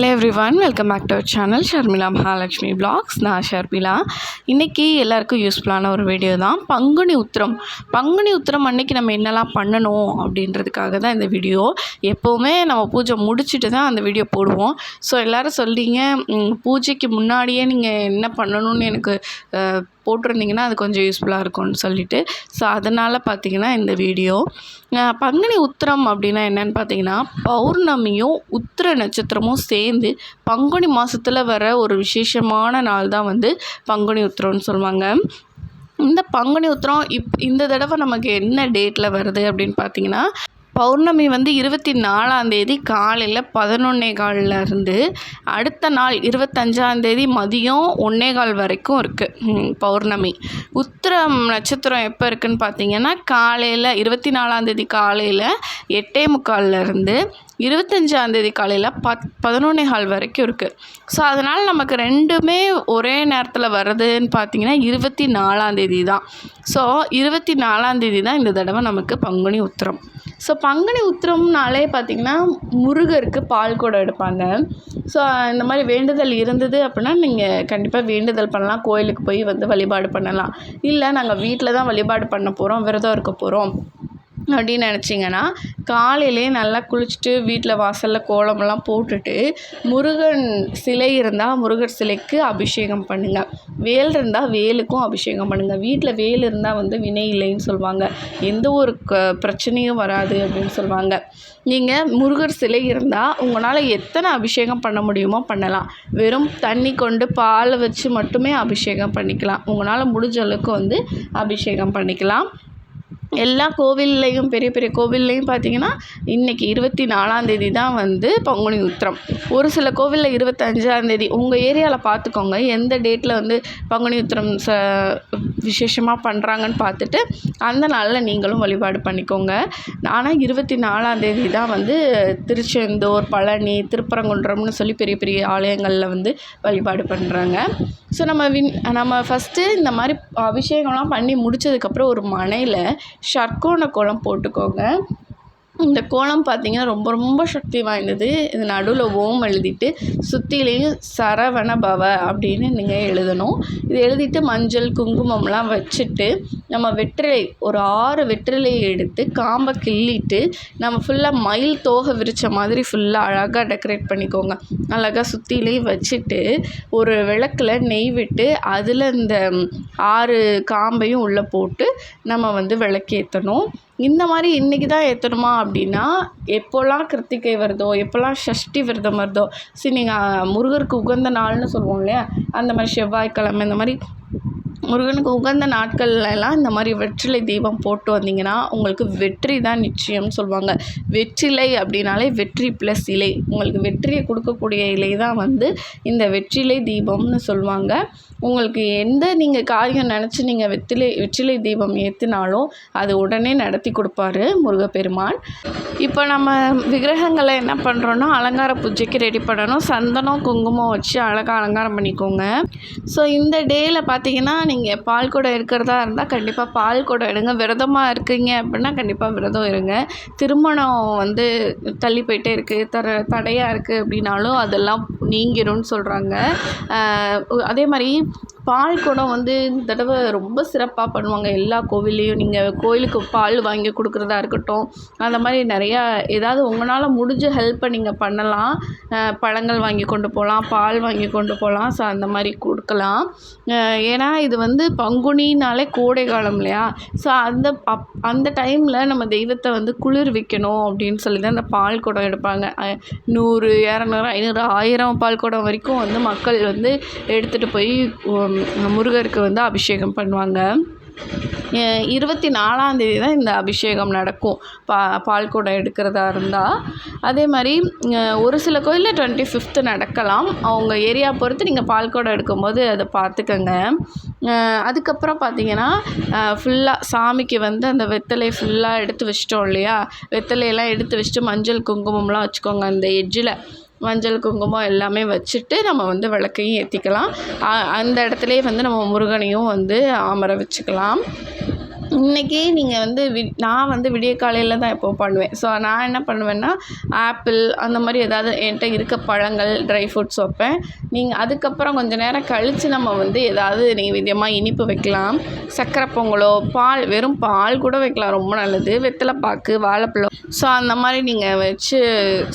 Hello everyone welcome back to our channel Sharmila Mahalakshmi blogs நான் ஷர்மிளா இன்றைக்கி எல்லாருக்கும் யூஸ்ஃபுல்லான ஒரு வீடியோ தான். பங்குனி உத்திரம். பங்குனி உத்திரம் அன்னைக்கு நம்ம என்னெல்லாம் பண்ணணும் அப்படின்றதுக்காக தான் இந்த வீடியோ எப்போவுமே நம்ம பூஜை முடிச்சுட்டு தான் அந்த வீடியோ போடுவோம். ஸோ எல்லோரும் சொல்லிங்க பூஜைக்கு முன்னாடியே நீங்கள் என்ன பண்ணணும்னு எனக்கு போட்டிருந்தீங்கன்னா அது கொஞ்சம் யூஸ்ஃபுல்லாக இருக்கும்னு சொல்லிட்டு. ஸோ அதனால் பார்த்தீங்கன்னா இந்த வீடியோ பங்குனி உத்திரம் அப்படின்னா என்னன்னு பார்த்தீங்கன்னா பௌர்ணமியும் உத்திர நட்சத்திரமும் சேர்ந்து பங்குனி மாதத்தில் வர ஒரு விசேஷமான நாள் தான் வந்து பங்குனி உத்திரம்னு சொல்லுவாங்க. இந்த பங்குனி உத்திரம் இப் இந்த தடவை நமக்கு என்ன டேட்டில் வருது அப்படின்னு பார்த்தீங்கன்னா பௌர்ணமி வந்து இருபத்தி நாலாந்தேதி காலையில் பதினொன்னே இருந்து அடுத்த நாள் இருபத்தஞ்சாந்தேதி மதியம் ஒன்னே கால் வரைக்கும் இருக்குது பௌர்ணமி. உத்திரம் நட்சத்திரம் எப்போ இருக்குதுன்னு பார்த்தீங்கன்னா காலையில் இருபத்தி நாலாந்தேதி காலையில் எட்டே முக்கால்லேருந்து இருபத்தஞ்சாந்தேதி காலையில் பத் பதினொன்னே கால் வரைக்கும் இருக்குது ஸோ அதனால் நமக்கு ரெண்டுமே ஒரே நேரத்தில் வருதுன்னு பார்த்தீங்கன்னா இருபத்தி நாலாந்தேதி தான். ஸோ இருபத்தி நாலாந்தேதி தான் இந்த தடவை நமக்கு பங்குனி உத்திரம். ஸோ பங்குனி உத்திரம்னாலே பார்த்திங்கன்னா முருகருக்கு பால் குடம் எடுப்பாங்க. ஸோ இந்த மாதிரி வேண்டுதல் இருந்தது அப்படின்னா நீங்கள் கண்டிப்பாக வேண்டுதல் பண்ணலாம். கோயிலுக்கு போய் வந்து வழிபாடு பண்ணலாம். இல்லை நாங்கள் வீட்டில் தான் வழிபாடு பண்ண போகிறோம் விரதம் இருக்க போகிறோம் அப்படின்னு நினச்சிங்கன்னா காலையிலே நல்லா குளிச்சுட்டு வீட்டில் வாசலில் கோலமெல்லாம் போட்டுட்டு முருகன் சிலை இருந்தால் முருகர் சிலைக்கு அபிஷேகம் பண்ணுங்கள் வேல் இருந்தால் வேலுக்கும் அபிஷேகம் பண்ணுங்கள் வீட்டில் வேல் இருந்தால் வந்து வினை இல்லைன்னு சொல்லுவாங்க எந்த ஒரு க பிரச்சனையும் வராது அப்படின்னு சொல்லுவாங்க நீங்கள் முருகர் சிலை இருந்தால் உங்களால் எத்தனை அபிஷேகம் பண்ண முடியுமோ பண்ணலாம். வெறும் தண்ணி கொண்டு பாலை வச்சு மட்டுமே அபிஷேகம் பண்ணிக்கலாம். உங்களால் முடிஞ்ச அளவுக்கு வந்து அபிஷேகம் பண்ணிக்கலாம். எல்லா கோவில்லையும் பெரிய பெரிய கோவில்லையும் பார்த்தீங்கன்னா இன்றைக்கி இருபத்தி நாலாந்தேதி தான் வந்து பங்குனி உத்திரம். ஒரு சில கோவிலில் இருபத்தஞ்சாந்தேதி உங்கள் ஏரியாவில் பார்த்துக்கோங்க எந்த டேட்டில் வந்து பங்குனி உத்திரம் ச விசேஷமாக பண்ணுறாங்கன்னு பார்த்துட்டு அந்த நாளில் நீங்களும் வழிபாடு பண்ணிக்கோங்க. ஆனால் இருபத்தி நாலாந்தேதி தான் வந்து திருச்செந்தூர் பழனி திருப்பரங்குன்றம்னு சொல்லி பெரிய பெரிய ஆலயங்களில் வந்து வழிபாடு பண்ணுறாங்க ஸோ நம்ம வின் நம்ம ஃபஸ்ட்டு இந்த மாதிரி அபிஷேகம்லாம் பண்ணி முடிச்சதுக்கப்புறம் ஒரு மனையில் ஷட்கோண கோலம் போட்டுக்கோங்க. இந்த கோலம் பார்த்தீங்கன்னா ரொம்ப ரொம்ப சக்தி வாய்ந்தது. இது நடுவில் ஓம் எழுதிட்டு சுற்றிலையும் சரவண பவ அப்படின்னு நீங்கள் எழுதணும். இது எழுதிட்டு மஞ்சள் குங்குமம்லாம் வச்சுட்டு நம்ம வெற்றிலை ஒரு ஆறு வெற்றிலையை எடுத்து காம்பை கிள்ளிட்டு நம்ம ஃபுல்லாக மயில் தோகை விரித்த மாதிரி ஃபுல்லாக அழகாக டெக்கரேட் பண்ணிக்கோங்க. அழகாக சுற்றிலையும் வச்சுட்டு ஒரு விளக்கில் நெய் விட்டு அதில் இந்த ஆறு காம்பையும் உள்ளே போட்டு நம்ம வந்து விளக்கேற்றணும் இந்த மாதிரி இன்றைக்கி தான் ஏற்றணுமா அப்படின்னா எப்போல்லாம் கிருத்திகை வருதோ எப்போல்லாம் ஷஷ்டி விரதம் வருதோ சரி நீங்கள் முருகருக்கு உகந்த நாள்னு சொல்லுவோம் இல்லையா? அந்த மாதிரி செவ்வாய்க்கிழமை இந்த மாதிரி முருகனுக்கு உகந்த நாட்கள்லாம் இந்த மாதிரி வெற்றிலை தீபம் போட்டு வந்தீங்கன்னா உங்களுக்கு வெற்றி தான் நிச்சயம்னு சொல்லுவாங்க. வெற்றிலை அப்படின்னாலே வெற்றி ப்ளஸ் இலை. உங்களுக்கு வெற்றியை கொடுக்கக்கூடிய இலை தான் வந்து இந்த வெற்றிலை தீபம்னு சொல்லுவாங்க. உங்களுக்கு எந்த நீங்கள் காரியம் நினச்சி நீங்கள் வெற்றிலை வெற்றிலை தீபம் ஏற்றினாலும் அது உடனே நடத்தி கொடுப்பாரு முருகப்பெருமான். இப்போ நம்ம விக்கிரகங்களை என்ன பண்ணுறோன்னா அலங்கார பூஜைக்கு ரெடி பண்ணணும். சந்தனம் குங்குமம் வச்சு அழகாக அலங்காரம் பண்ணிக்கோங்க. ஸோ இந்த டேயில் பார்த்தீங்கன்னா நீங்கள் பால் குடம் இருக்கிறதா இருந்தால் கண்டிப்பாக பால் குடம் எடுங்க. விரதமாக இருக்கீங்க அப்படின்னா கண்டிப்பாக விரதம் இருங்க. திருமணம் வந்து தள்ளி போயிட்டே இருக்குது தர தடையாக இருக்குது அப்படின்னாலும் அதெல்லாம் நீங்கிரும்னு சொல்கிறாங்க அதே மாதிரி பால் குடம் வந்து இந்த தடவை ரொம்ப சிறப்பாக பண்ணுவாங்க. எல்லா கோவில்லையும் நீங்கள் கோயிலுக்கு பால் வாங்கி கொடுக்குறதா இருக்கட்டும் அந்த மாதிரி நிறையா ஏதாவது உங்களால் முடிஞ்ச ஹெல்ப்பை நீங்கள் பண்ணலாம். பழங்கள் வாங்கி கொண்டு போகலாம் பால் வாங்கி கொண்டு போகலாம் ஸோ அந்த மாதிரி கொடு இருக்கலாம் ஏன்னா இது வந்து பங்குனினாலே கோடை காலம் இல்லையா? ஸோ அந்த அப் அந்த டைமில் நம்ம தெய்வத்தை வந்து குளிர் வைக்கணும் அப்படின்னு சொல்லி தான் அந்த பால் குடம் எடுப்பாங்க. நூறு இரநூறு ஐநூறு ஆயிரம் பால் குடம் வரைக்கும் வந்து மக்கள் வந்து எடுத்துகிட்டு போய் முருகருக்கு வந்து அபிஷேகம் பண்ணுவாங்க. இருபத்தி நாலாந்தேதி தான் இந்த அபிஷேகம் நடக்கும். பா பால்குடம் எடுக்கிறதா இருந்தால் அதே மாதிரி ஒரு சில கோயிலில் டுவெண்ட்டி ஃபிஃப்த்து நடக்கலாம். அவங்க ஏரியா பொறுத்து நீங்கள் பால்குடம் எடுக்கும்போது அதை பார்த்துக்கங்க. அதுக்கப்புறம் பார்த்தீங்கன்னா ஃபுல்லாக சாமிக்கு வந்து அந்த வெத்தலையை ஃபுல்லாக எடுத்து வச்சிட்டோம் இல்லையா? வெத்தலையெல்லாம் எடுத்து வச்சுட்டு மஞ்சள் குங்குமம்லாம் வச்சுக்கோங்க அந்த எட்ஜில் மஞ்சள் குங்குமம் எல்லாமே வச்சுட்டு நம்ம வந்து விளக்கையும் ஏற்றிக்கலாம் அந்த இடத்துலையே வந்து நம்ம முருகனையும் வந்து அமர வச்சுக்கலாம். இன்றைக்கி நீங்கள் வந்து வி நான் வந்து விடிய காலையில் தான் எப்போவும் பண்ணுவேன். ஸோ நான் என்ன பண்ணுவேன்னா ஆப்பிள் அந்த மாதிரி ஏதாவது என்கிட்ட இருக்க பழங்கள் ட்ரை ஃப்ரூட்ஸ் வைப்பேன். நீங்கள் அதுக்கப்புறம் கொஞ்சம் நேரம் கழித்து நம்ம வந்து ஏதாவது நெய்வேத்தியமாக இனிப்பு வைக்கலாம். சக்கரை பொங்கலோ பால் வெறும் பால் கூட வைக்கலாம். ரொம்ப நல்லது. வெத்தலை பாக்கு வாழைப்பழம். ஸோ அந்த மாதிரி நீங்கள் வச்சு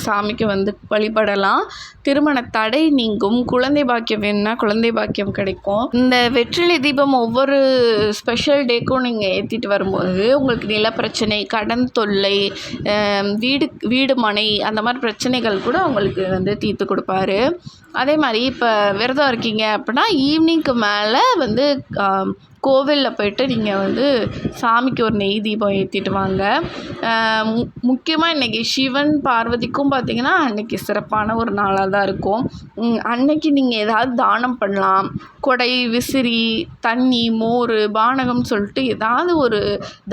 சாமிக்கு வந்து வழிபடலாம். திருமண தடை நீங்கும். குழந்தை பாக்கியம் வேணும்னா குழந்தை பாக்கியம் கிடைக்கும். இந்த வெற்றிலை தீபம் ஒவ்வொரு ஸ்பெஷல் டேக்கும் நீங்கள் ஏற்றிட்டு வரும்போது உங்களுக்கு நிலப்பிரச்சனை கடன் தொல்லை வீடு வீடு மனை அந்த மாதிரி பிரச்சனைகள் கூட உங்களுக்கு வந்து தீர்த்து கொடுப்பாரு. அதே மாதிரி இப்போ விரதம் இருக்கீங்க அப்படின்னா ஈவினிங்க்கு மேலே வந்து கோவிலில் போயிட்டு நீங்கள் வந்து சாமிக்கு ஒரு நெய் தீபம் ஏற்றிட்டு வாங்க. முக்கியமாக இன்றைக்கி சிவன் பார்வதிக்கும் பார்த்தீங்கன்னா அன்றைக்கி சிறப்பான ஒரு நாளாக தான் இருக்கும். அன்னைக்கு நீங்கள் ஏதாவது தானம் பண்ணலாம். கொடை விசிறி தண்ணி மோர் பானகம் சொல்லிட்டு ஏதாவது ஒரு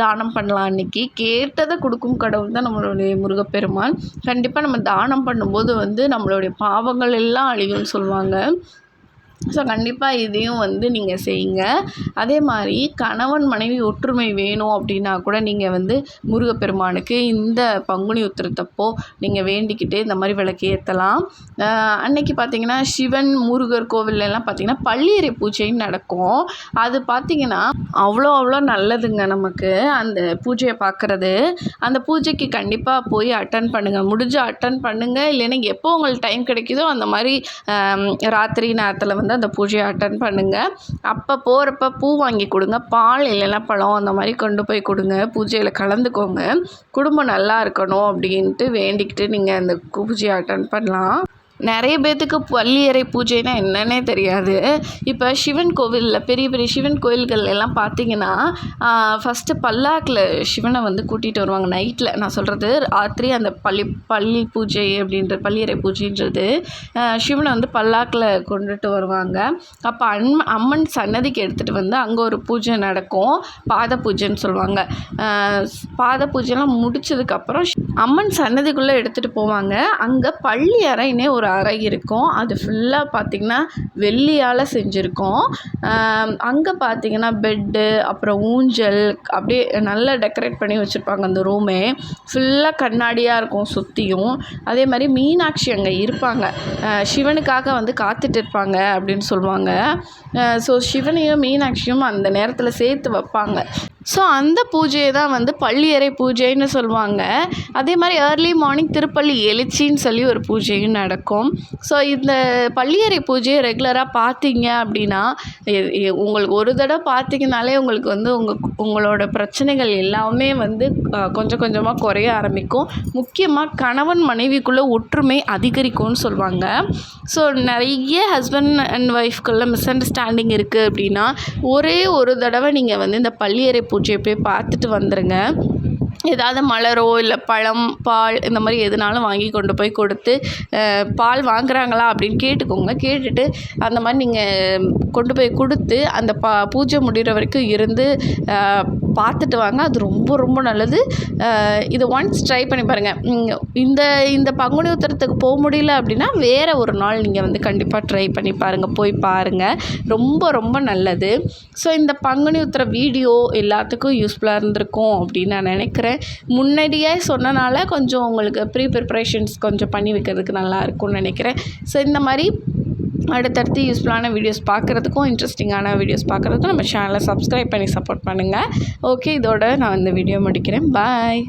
தானம் பண்ணலாம் அன்றைக்கி கேட்டதை கொடுக்கும் கடவுள் தான் நம்மளுடைய முருகப்பெருமான். கண்டிப்பாக நம்ம தானம் பண்ணும்போது வந்து நம்மளுடைய பாவங்கள் எல்லாம் அழியும்னு சொல்லுவாங்க. ஸோ கண்டிப்பாக இதையும் வந்து நீங்கள் செய்யுங்க. அதே மாதிரி கணவன் மனைவி ஒற்றுமை வேணும் அப்படின்னா கூட நீங்கள் வந்து முருகப்பெருமானுக்கு இந்த பங்குனி உத்திரத்தப்போ நீங்கள் வேண்டிக்கிட்டு இந்த மாதிரி விளக்கு ஏற்றலாம் அன்னைக்கு பார்த்தீங்கன்னா சிவன் முருகர் கோவில்லாம் பார்த்தீங்கன்னா பள்ளியறை பூஜைன்னு நடக்கும். அது பார்த்தீங்கன்னா அவ்வளோ அவ்வளோ நல்லதுங்க நமக்கு. அந்த பூஜையை பார்க்குறது அந்த பூஜைக்கு கண்டிப்பாக போய் அட்டன் பண்ணுங்கள் முடிஞ்சு அட்டன் பண்ணுங்கள் இல்லைன்னா எப்போ உங்களுக்கு டைம் கிடைக்குதோ அந்த மாதிரி ராத்திரி நேரத்தில் வந்து அந்த பூஜையை அட்டன் பண்ணுங்கள் அப்போ போகிறப்ப பூ வாங்கி கொடுங்க. பால் இல்லைன்னா பழம் அந்த மாதிரி கொண்டு போய் கொடுங்க. பூஜையில் கலந்துக்கோங்க. குடும்பம் நல்லா இருக்கணும் அப்படின்ட்டு வேண்டிக்கிட்டு நீங்கள் அந்த பூஜையை அட்டன் பண்ணலாம். நிறைய பேர்த்துக்கு பள்ளியறை பூஜைனா என்னன்னே தெரியாது. இப்போ சிவன் கோவிலில் பெரிய பெரிய சிவன் கோயில்கள் எல்லாம் பார்த்தீங்கன்னா ஃபஸ்ட்டு பல்லாக்கில் சிவனை வந்து கூட்டிகிட்டு வருவாங்க. நைட்டில் நான் சொல்கிறது ராத்திரி அந்த பள்ளி பள்ளி பூஜை அப்படின்ற பள்ளியறை பூஜைன்றது சிவனை வந்து பல்லாக்கில் கொண்டுட்டு வருவாங்க. அப்போ அன் அம்மன் சன்னதிக்கு எடுத்துகிட்டு வந்து அங்கே ஒரு பூஜை நடக்கும். பாத பூஜைன்னு சொல்லுவாங்க. பாத பூஜைலாம் முடிச்சதுக்கப்புறம் அம்மன் சன்னதிக்குள்ளே எடுத்துகிட்டு போவாங்க. அங்கே பள்ளி அறைன்னே ஒரு அறை இருக்கும். அது ஃபுல்லாக பார்த்திங்கன்னா வெள்ளியால் செஞ்சுருக்கோம். அங்கே பார்த்திங்கன்னா பெட்டு அப்புறம் ஊஞ்சல் அப்படியே நல்லா டெக்கரேட் பண்ணி வச்சுருப்பாங்க அந்த ரூமே ஃபுல்லாக கண்ணாடியாக இருக்கும் சுற்றியும் அதே மாதிரி மீனாட்சி அங்கே இருப்பாங்க. சிவனுக்காக வந்து காத்துட்டு இருப்பாங்க அப்படின்னு சொல்லுவாங்க. ஸோ சிவனையும் மீனாட்சியும் அந்த நேரத்தில் சேர்த்து வைப்பாங்க. ஸோ அந்த பூஜையை தான் வந்து பள்ளியறை பூஜைன்னு சொல்லுவாங்க. அதே மாதிரி ஏர்லி மார்னிங் திருப்பள்ளி எழுச்சின்னு சொல்லி ஒரு பூஜையும் நடக்கும். ஸோ இந்த பள்ளியறை பூஜையை ரெகுலராக பார்த்தீங்க அப்படின்னா உங்களுக்கு ஒரு தடவை பார்த்தீங்கனாலே உங்களுக்கு வந்து உங்கள் உங்களோட பிரச்சனைகள் எல்லாமே வந்து கொஞ்சம் கொஞ்சமாக குறைய ஆரம்பிக்கும். முக்கியமாக கணவன் மனைவிக்குள்ளே ஒற்றுமை அதிகரிக்கும்னு சொல்லுவாங்க. ஸோ நிறைய ஹஸ்பண்ட் அண்ட் ஒய்ஃப்குள்ள மிஸ் அண்டர்ஸ்டாண்டிங் இருக்குது அப்படின்னா ஒரே ஒரு தடவை நீங்கள் வந்து இந்த பள்ளியறை பூஜையை போய் பார்த்துட்டு வந்துடுங்க ஏதாவது மலரோ இல்லை பழம் பால் இந்த மாதிரி எதுனாலும் வாங்கி கொண்டு போய் கொடுத்து பால் வாங்குறாங்களா அப்படின்னு கேட்டுக்கோங்க. கேட்டுட்டு அந்த மாதிரி நீங்கள் கொண்டு போய் கொடுத்து அந்த பா பூஜை முடிகிற வரைக்கும் இருந்து பார்த்துட்டு வாங்க. அது ரொம்ப ரொம்ப நல்லது. இதை ஒன்ஸ் ட்ரை பண்ணி பாருங்கள் இந்த இந்த பங்குனி உத்திரத்துக்கு போக முடியல அப்படின்னா வேறு ஒரு நாள் நீங்கள் வந்து கண்டிப்பாக ட்ரை பண்ணி பாருங்கள் போய் பாருங்கள் ரொம்ப ரொம்ப நல்லது. ஸோ இந்த பங்குனி உத்திர வீடியோ எல்லாத்துக்கும் யூஸ்ஃபுல்லாக இருந்திருக்கும் அப்படின்னு நான் நினைக்கிறேன். முன்னாடியே சொன்னனால கொஞ்சம் உங்களுக்கு ப்ரீ ப்ரிப்ரேஷன்ஸ் கொஞ்சம் பண்ணி வைக்கிறதுக்கு நல்லா இருக்கும்னு நினைக்கிறேன். ஸோ இந்த மாதிரி அடுத்தடுத்து யூஸ்ஃபுல்லான வீடியோஸ் பார்க்குறதுக்கும் இன்ட்ரெஸ்டிங்கான வீடியோஸ் பார்க்குறதுக்கும் நம்ம சேனலை சப்ஸ்கிரைப் பண்ணி சப்போர்ட் பண்ணுங்கள் ஓகே இதோட நான் இந்த வீடியோ முடிக்கிறேன். பாய்